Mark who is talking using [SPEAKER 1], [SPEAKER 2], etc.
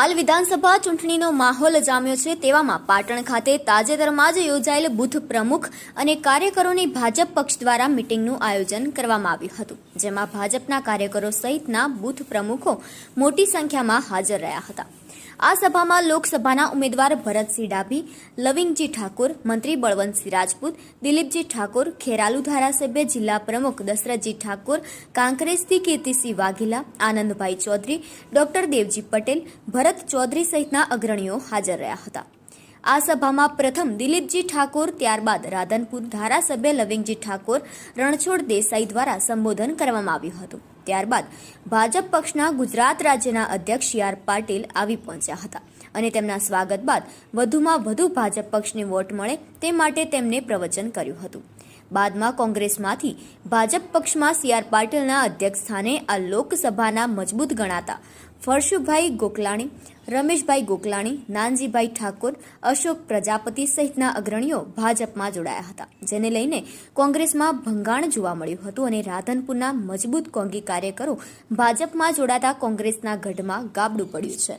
[SPEAKER 1] હાલ વિધાનસભા ચૂંટણીનો માહોલ જામ્યો છે તેવામાં પાટણ ખાતે તાજેતરમાં જ યોજાયેલ બુથ પ્રમુખ અને કાર્યકરોની ભાજપ પક્ષ દ્વારા મિટિંગનું આયોજન કરવામાં આવ્યું હતું, જેમાં ભાજપના કાર્યકરો સહિતના બુથ પ્રમુખો મોટી સંખ્યામાં હાજર રહ્યા હતા. આ સભામાં લોકસભાના ઉમેદવાર ભરતસિંહ ડાભી, લવિંગજી ઠાકોર, મંત્રી બળવંતસિંહ રાજપૂત, દિલીપજી ઠાકોર, ખેરાલુ ધારાસભ્ય જિલ્લા પ્રમુખ દશરથજી ઠાકોર, કાંકરેજથી કીર્તિસિંહ વાઘેલા, આનંદભાઈ ચૌધરી, ડોક્ટર દેવજી પટેલ, ભરત ચૌધરી સહિતના અગ્રણીઓ હાજર રહ્યા હતા. આ સભામાં પ્રથમ દિલીપજી ઠાકોર, ત્યારબાદ રાધનપુર ધારાસભ્ય લવિંગજી ઠાકોર, રણછોડ દેસાઈ દ્વારા સંબોધન કરવામાં આવ્યું હતું. ત્યારબાદ ભાજપ પક્ષના ગુજરાત રાજ્યના અધ્યક્ષ સી આર પાટીલ આવી પહોંચ્યા હતા અને તેમના સ્વાગત બાદ વધુમાં વધુ ભાજપ પક્ષને વોટ મળે તે માટે તેમને પ્રવચન કર્યું હતું. બાદમાં કોંગ્રેસમાંથી ભાજપ પક્ષમાં સી આર પાટીલના અધ્યક્ષ સ્થાને આ લોકસભાના મજબૂત ગણાતા. ફરશુભાઈ ગોકલાણી, રમેશભાઈ ગોકલાણી, નાનજીભાઈ ઠાકોર, અશોક પ્રજાપતિ સહિતના અગ્રણીઓ ભાજપમાં જોડાયા હતા, જેને લઈને કોંગ્રેસમાં ભંગાણ જોવા મળ્યું હતું અને રાધનપુરના મજબૂત કોંગી કાર્યકરો ભાજપમાં જોડાતા કોંગ્રેસના ગઢમાં ગાબડું પડ્યું છે.